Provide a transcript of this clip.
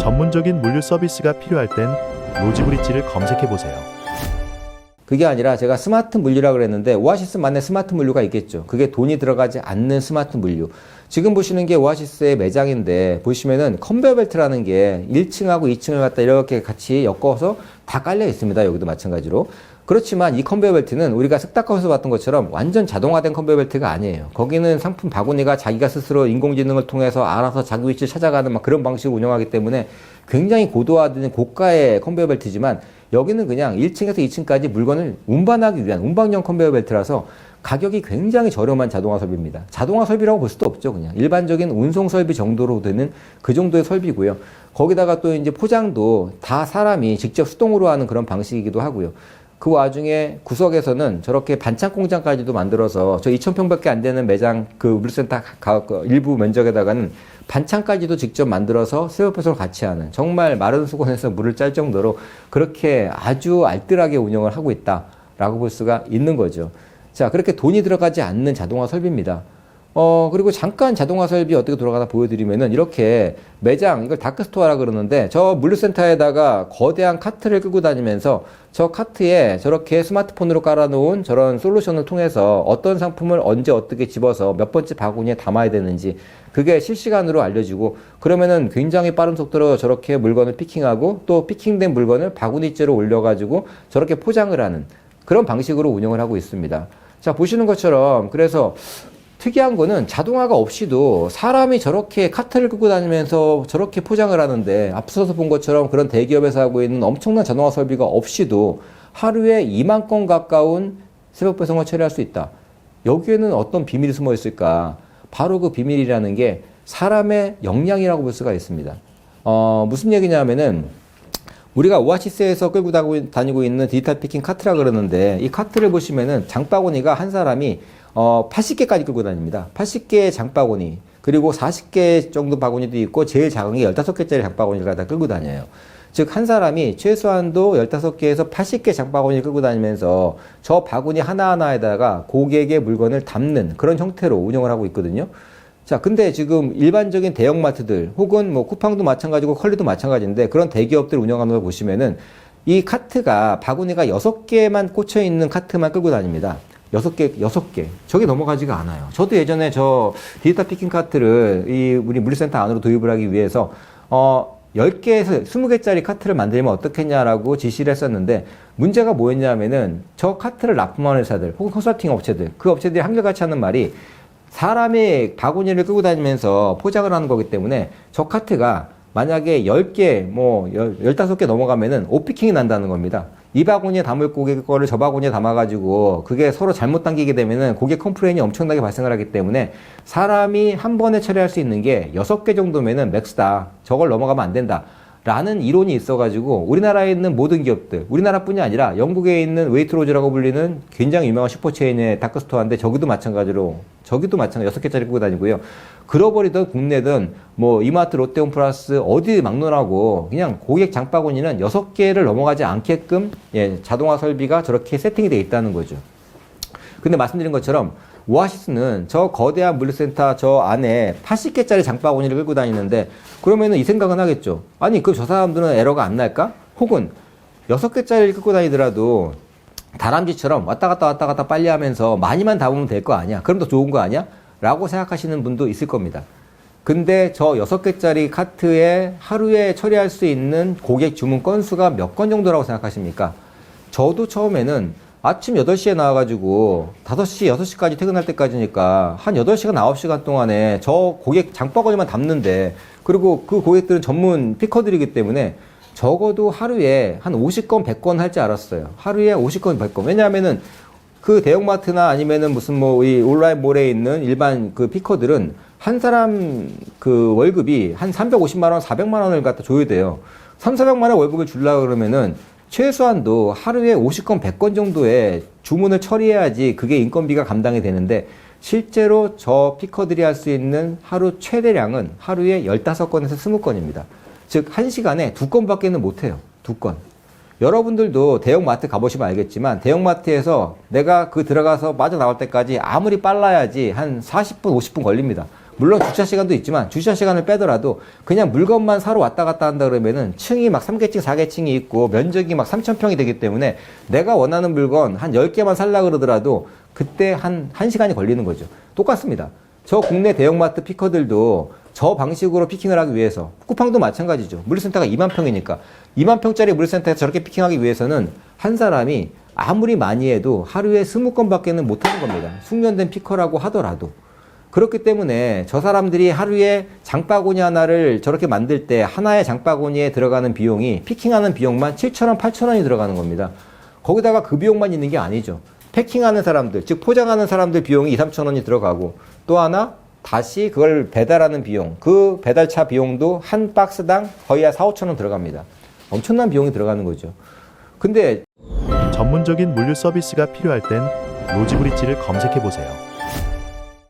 전문적인 물류 서비스가 필요할 땐 로지브리지를 검색해 보세요. 그게 아니라 제가 스마트 물류라 그랬는데 오아시스만의 스마트 물류가 있겠죠. 그게 돈이 들어가지 않는 스마트 물류. 지금 보시는 게 오아시스의 매장인데 보시면은 컨베어 벨트라는 게 1층하고 2층을 갖다 이렇게 같이 엮어서 다 깔려 있습니다. 여기도 마찬가지로. 그렇지만 이 컨베어 벨트는 우리가 쓱닦아서 봤던 것처럼 완전 자동화된 컨베어 벨트가 아니에요. 거기는 상품 바구니가 자기가 스스로 인공지능을 통해서 알아서 자기 위치를 찾아가는 막 그런 방식으로 운영하기 때문에 굉장히 고도화된 고가의 컨베어 벨트지만 여기는 그냥 1층에서 2층까지 물건을 운반하기 위한 운반용 컨베어 벨트라서 가격이 굉장히 저렴한 자동화 설비입니다. 자동화 설비라고 볼 수도 없죠. 그냥 일반적인 운송 설비 정도로 되는 그 정도의 설비고요. 거기다가 또 이제 포장도 다 사람이 직접 수동으로 하는 그런 방식이기도 하고요. 그 와중에 구석에서는 저렇게 반찬 공장까지도 만들어서 저 2,000평밖에 안 되는 매장 그 물센터 가- 그 일부 면적에다가는 반찬까지도 직접 만들어서 새우젓을 같이 하는 정말 마른 수건에서 물을 짤 정도로 그렇게 아주 알뜰하게 운영을 하고 있다라고 볼 수가 있는 거죠. 자, 그렇게 돈이 들어가지 않는 자동화 설비입니다. 어, 그리고 잠깐 자동화 설비 어떻게 돌아가나 보여드리면은 이렇게 매장, 이걸 다크스토어라 그러는데 저 물류센터에다가 거대한 카트를 끌고 다니면서 저 카트에 저렇게 스마트폰으로 깔아놓은 저런 솔루션을 통해서 어떤 상품을 언제 어떻게 집어서 몇 번째 바구니에 담아야 되는지 그게 실시간으로 알려주고 그러면은 굉장히 빠른 속도로 저렇게 물건을 피킹하고 또 피킹된 물건을 바구니째로 올려가지고 저렇게 포장을 하는 그런 방식으로 운영을 하고 있습니다. 자, 보시는 것처럼 그래서 특이한 거는 자동화가 없이도 사람이 저렇게 카트를 끌고 다니면서 저렇게 포장을 하는데 앞서서 본 것처럼 그런 대기업에서 하고 있는 엄청난 자동화 설비가 없이도 하루에 2만 건 가까운 새벽 배송을 처리할 수 있다. 여기에는 어떤 비밀이 숨어 있을까? 바로 그 비밀이라는 게 사람의 역량이라고 볼 수가 있습니다. 어, 무슨 얘기냐면은 우리가 오아시스에서 끌고 다니고 있는 디지털 피킹 카트라 그러는데 이 카트를 보시면은 장바구니가 한 사람이 어 80개까지 끌고 다닙니다. 80개의 장바구니 그리고 40개 정도 바구니도 있고 제일 작은 게 15개짜리 장바구니를 갖다 끌고 다녀요. 즉 한 사람이 최소한도 15개에서 80개 장바구니를 끌고 다니면서 저 바구니 하나하나에다가 고객의 물건을 담는 그런 형태로 운영을 하고 있거든요. 자, 근데 지금 일반적인 대형마트들 혹은 뭐 쿠팡도 마찬가지고 컬리도 마찬가지인데 그런 대기업들 운영하는 걸 보시면은 이 카트가 바구니가 여섯 개만 꽂혀 있는 카트만 끌고 다닙니다. 여섯 개, 여섯 개. 저게 넘어가지가 않아요. 저도 예전에 저 디지털 피킹 카트를 이 우리 물류센터 안으로 도입을 하기 위해서 어 10개에서 20개짜리 카트를 만들면 어떻겠냐라고 지시를 했었는데 문제가 뭐였냐면은 저 카트를 납품하는 회사들 혹은 컨설팅 업체들 그 업체들이 한결같이 하는 말이 사람이 바구니를 끌고 다니면서 포장을 하는 거기 때문에 저 카트가 만약에 10개, 뭐, 15개 넘어가면은 오피킹이 난다는 겁니다. 이 바구니에 담을 고객 거를 저 바구니에 담아가지고 그게 서로 잘못 당기게 되면은 고객 컴플레인이 엄청나게 발생을 하기 때문에 사람이 한 번에 처리할 수 있는 게 6개 정도면은 맥스다. 저걸 넘어가면 안 된다. 라는 이론이 있어가지고 우리나라에 있는 모든 기업들, 우리나라뿐이 아니라 영국에 있는 웨이트로즈라고 불리는 굉장히 유명한 슈퍼체인의 다크스토어인데 저기도 마찬가지로 저기도 마찬가지 여섯 개짜리 끌고 다니고요. 글로벌이든 국내든 뭐 이마트, 롯데홈 플러스 어디 막론하고 그냥 고객 장바구니는 여섯 개를 넘어가지 않게끔 예, 자동화 설비가 저렇게 세팅이 돼 있다는 거죠. 근데 말씀드린 것처럼 오아시스는 저 거대한 물류센터 저 안에 80개짜리 장바구니를 끌고 다니는데 그러면은 이 생각은 하겠죠. 아니 그 저 사람들은 에러가 안 날까? 혹은 6개짜리를 끌고 다니더라도 다람쥐처럼 왔다 갔다 왔다 갔다 빨리 하면서 많이만 담으면 될 거 아니야? 그럼 더 좋은 거 아니야? 라고 생각하시는 분도 있을 겁니다. 근데 저 6개짜리 카트에 하루에 처리할 수 있는 고객 주문 건수가 몇 건 정도라고 생각하십니까? 저도 처음에는 아침 8시에 나와가지고 5시, 6시까지 퇴근할 때까지니까 한 8시간, 9시간 동안에 저 고객 장바구니만 담는데 그리고 그 고객들은 전문 피커들이기 때문에 적어도 하루에 한 50건, 100건 할 줄 알았어요. 하루에 50건, 100건. 왜냐하면은 그 대형마트나 아니면은 무슨 뭐 이 온라인 몰에 있는 일반 그 피커들은 한 사람 그 월급이 한 350만 원, 400만 원을 갖다 줘야 돼요. 3, 400만 원 월급을 주려고 그러면은 최소한도 하루에 50건, 100건 정도의 주문을 처리해야지 그게 인건비가 감당이 되는데 실제로 저 피커들이 할 수 있는 하루 최대량은 하루에 15건에서 20건입니다. 즉, 한 시간에 두 건밖에는 못 해요. 두 건. 여러분들도 대형마트 가보시면 알겠지만 대형마트에서 내가 그 들어가서 빠져나올 때까지 아무리 빨라야지 한 40분, 50분 걸립니다. 물론 주차 시간도 있지만 주차 시간을 빼더라도 그냥 물건만 사러 왔다 갔다 한다 그러면은 층이 막 3계층, 4계층이 있고 면적이 막 3,000평이 되기 때문에 내가 원하는 물건 한 10개만 살라 그러더라도 그때 한 1시간이 걸리는 거죠. 똑같습니다. 저 국내 대형마트 피커들도 저 방식으로 피킹을 하기 위해서 쿠팡도 마찬가지죠. 물류센터가 2만 평이니까 2만 평짜리 물류센터에서 저렇게 피킹하기 위해서는 한 사람이 아무리 많이 해도 하루에 20건밖에는 못 하는 겁니다. 숙련된 피커라고 하더라도. 그렇기 때문에 저 사람들이 하루에 장바구니 하나를 저렇게 만들 때 하나의 장바구니에 들어가는 비용이 피킹하는 비용만 7,000원, 8,000원이 들어가는 겁니다. 거기다가 그 비용만 있는 게 아니죠. 패킹하는 사람들, 즉 포장하는 사람들 비용이 2, 3천 원이 들어가고 또 하나 다시 그걸 배달하는 비용, 그 배달차 비용도 한 박스당 거의 한 4, 5천 원 들어갑니다. 엄청난 비용이 들어가는 거죠. 근데 전문적인 물류 서비스가 필요할 땐 로지브리지를 검색해 보세요.